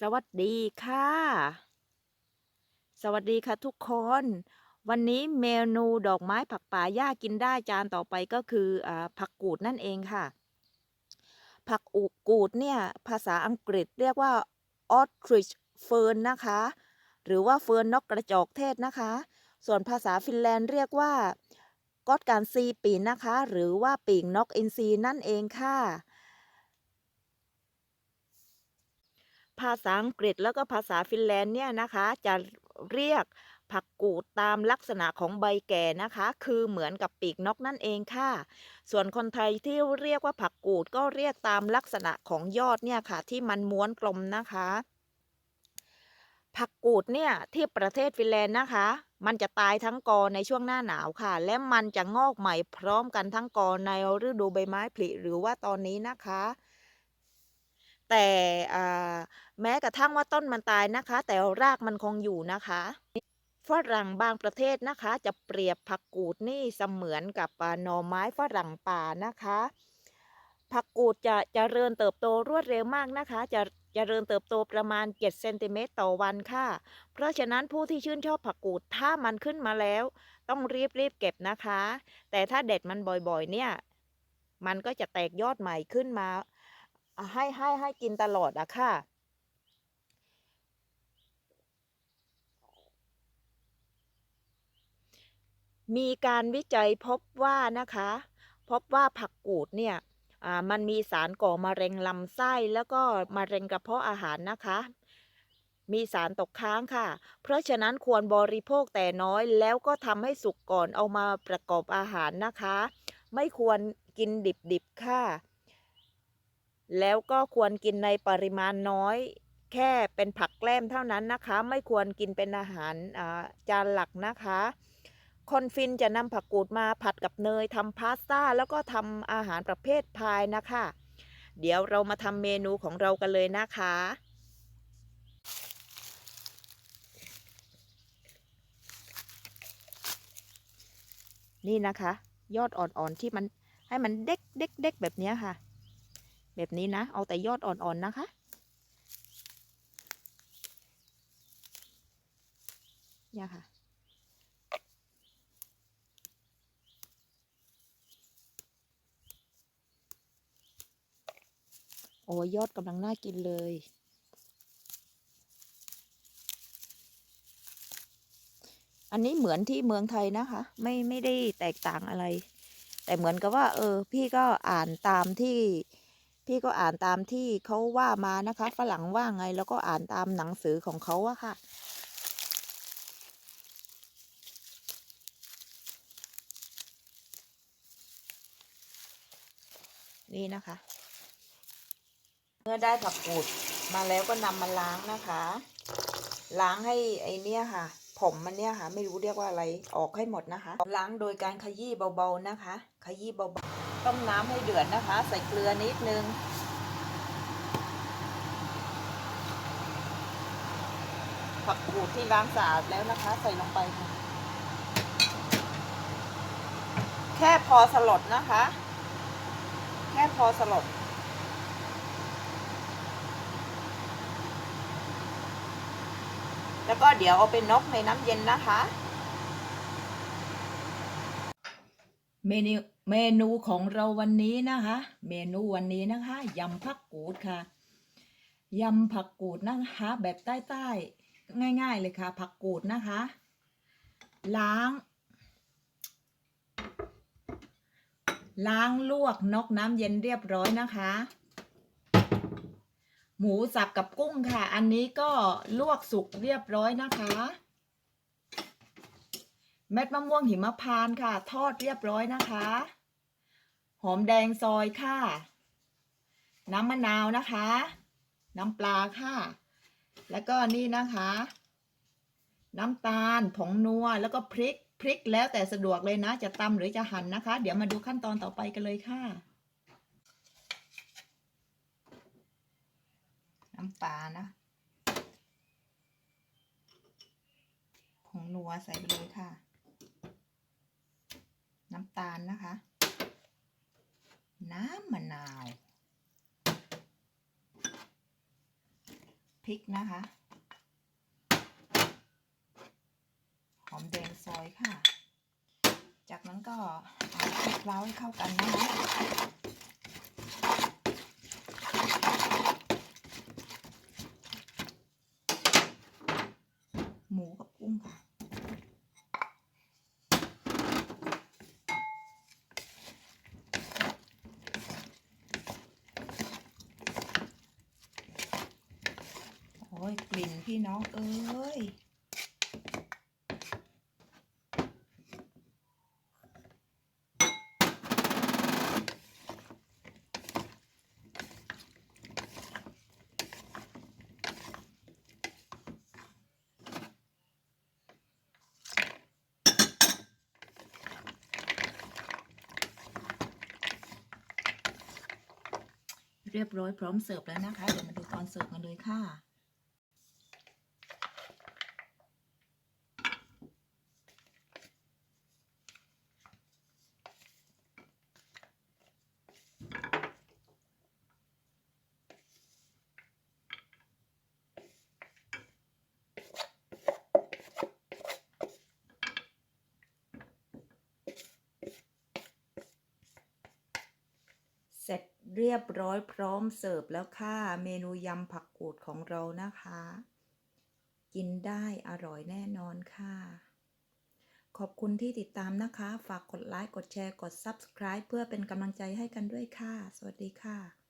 สวัสดีค่ะ สวัสดีค่ะทุกคน วันนี้เมนูดอกไม้ผักป่าหญ้ากินได้จานต่อไปก็คืออผักกูดนั่นเองค่ะ ผักอุกูดเนี่ย ภาษาอังกฤษเรียกว่า ostrich fern นะคะ หรือว่าเฟิร์นนกกระจอกเทศนะคะ ส่วนภาษาฟินแลนด์เรียกว่ากอดการซีปีนนะคะ หรือว่าปีกนกอินทรีนั่นเองค่ะ ภาษาอังกฤษแล้วก็ภาษาฟินแลนด์เนี่ยนะคะ จะเรียกผักกูดตามลักษณะของใบแก่นะคะ คือเหมือนกับปีกนกนั่นเองค่ะ ส่วนคนไทยที่เรียกว่าผักกูดก็เรียกตามลักษณะของยอดเนี่ยค่ะ ที่มันม้วนกลมนะคะ ผักกูดเนี่ยที่ประเทศฟินแลนด์นะคะ มันจะตายทั้งกอในช่วงหน้าหนาวค่ะ และมันจะงอกใหม่พร้อมกันทั้งกอในฤดูใบไม้ผลิหรือว่าตอนนี้นะคะ แต่ อ่า แม้กระทั่งว่าต้นมันตายนะคะ แต่รากมันคงอยู่นะคะ ฝรั่งบางประเทศนะคะ จะเปรียบผักกูดนี่เสมือนกับหน่อไม้ฝรั่งป่านะคะ ผักกูดจะจะเจริญเติบโตรวดเร็วมากนะคะ จะจะเจริญเติบโตประมาณ7เซนติเมตรต่อวันค่ะ เพราะฉะนั้นผู้ที่ชื่นชอบผักกูดถ้ามันขึ้นมาแล้ว ต้องรีบรีบเก็บนะคะ แต่ถ้าเด็ดมันบ่อยๆ เนี่ย มันก็จะแตกยอดใหม่ขึ้นมา ให้ให้ให้กินตลอดอะค่ะ มีการวิจัยพบว่านะคะ พบว่าผักกูดเนี่ยอ่ามันมีสารก่อมะเร็งลำไส้แล้วก็มะเร็งกระเพาะอาหารนะคะ มีสารตกค้างค่ะ เพราะฉะนั้นควรบริโภคแต่น้อยแล้วก็ทำให้สุกก่อนเอามาประกอบอาหารนะคะ ไม่ควรกินดิบๆค่ะ แล้วก็ควรกินในปริมาณน้อย แค่เป็นผักแกล้มเท่านั้นนะคะ ไม่ควรกินเป็นอาหารจานหลักนะคะคนฟินจะนำผักกูดมาผัดกับเนยทำพาสต้าแล้วก็ทำอาหารประเภทพายนะคะ เดี๋ยวเรามาทำเมนูของเรากันเลยนะคะ นี่นะคะ ยอดอ่อนๆที่มันให้มันเด็กเด็กเด็กแบบนี้ค่ะ แบบนี้นะ เอาแต่ยอดอ่อนๆนะคะ เนี่ยค่ะ โอ้ยยอดกำลังน่ากินเลยอันนี้เหมือนที่เมืองไทยนะคะ ไม่ไม่ได้แตกต่างอะไร แต่เหมือนกับว่า เออ พี่ก็อ่านตามที่ พี่ก็อ่านตามที่เขาว่ามานะคะ ฝรั่งว่าไงแล้วก็อ่านตามหนังสือของเขาอะค่ะ นี่นะคะ เมื่อได้ผักกูดมาแล้วก็นำมาล้างนะคะ ล้างให้ไอเนี้ยค่ะ ผมมันเนี่ยค่ะ ไม่รู้เรียกว่าอะไรออกให้หมดนะคะ ล้างโดยการขยี้เบาๆนะคะ ขยี้เบาๆ ต้มน้ำให้เดือดนะคะ ใส่เกลือนิดนึง ผักกูดที่ล้างสะอาดแล้วนะคะ ใส่ลงไปค่ะ แค่พอสลดนะคะ แค่พอสลดแล้วก็เดี๋ยวเอาไปนกในน้ำเย็นนะคะ เมนู เมนูของเราวันนี้นะคะ เมนูวันนี้นะคะยำผักกูดค่ะยำผักกูดนะคะ แบบใต้ๆง่าย ๆ เลยค่ะ ผักกูดนะคะ ล้าง ล้างลวกนกน้ำเย็นเรียบร้อยนะคะ หมูสับกับกุ้งค่ะ อันนี้ก็ลวกสุกเรียบร้อยนะคะ เม็ดมะม่วงหิมพานต์ค่ะ ทอดเรียบร้อยนะคะ หอมแดงซอยค่ะ น้ำมะนาวนะคะ น้ำปลาค่ะ แล้วก็นี่นะคะ น้ำตาลผงนัวแล้วก็พริกพริกแล้วแต่สะดวกเลยนะ จะตำหรือจะหั่นนะคะ เดี๋ยวมาดูขั้นตอนต่อไปกันเลยค่ะ น้ำปลานะผงนัวใส่ไปเลยค่ะ น้ำตาลนะคะ น้ำมะนาวพริกนะคะ หอมแดงซอยค่ะ จากนั้นก็เอาคลุกเคล้าให้เข้ากันนะคะ หมูกับกุ้งค่ะ โอ้ ยกลิ่นพี่น้องเอ้ยเรียบร้อยพร้อมเสิร์ฟแล้วนะคะ เดี๋ยวมาดูตอนเสิร์ฟกันเลยค่ะ เสร็จ เรียบร้อยพร้อมเสิร์ฟแล้วค่ะ เมนูยำผักกูดของเรานะคะ กินได้อร่อยแน่นอนค่ะ ขอบคุณที่ติดตามนะคะ ฝากกดไลค์ กดแชร์ กด Subscribe เพื่อเป็นกำลังใจให้กันด้วยค่ะ สวัสดีค่ะ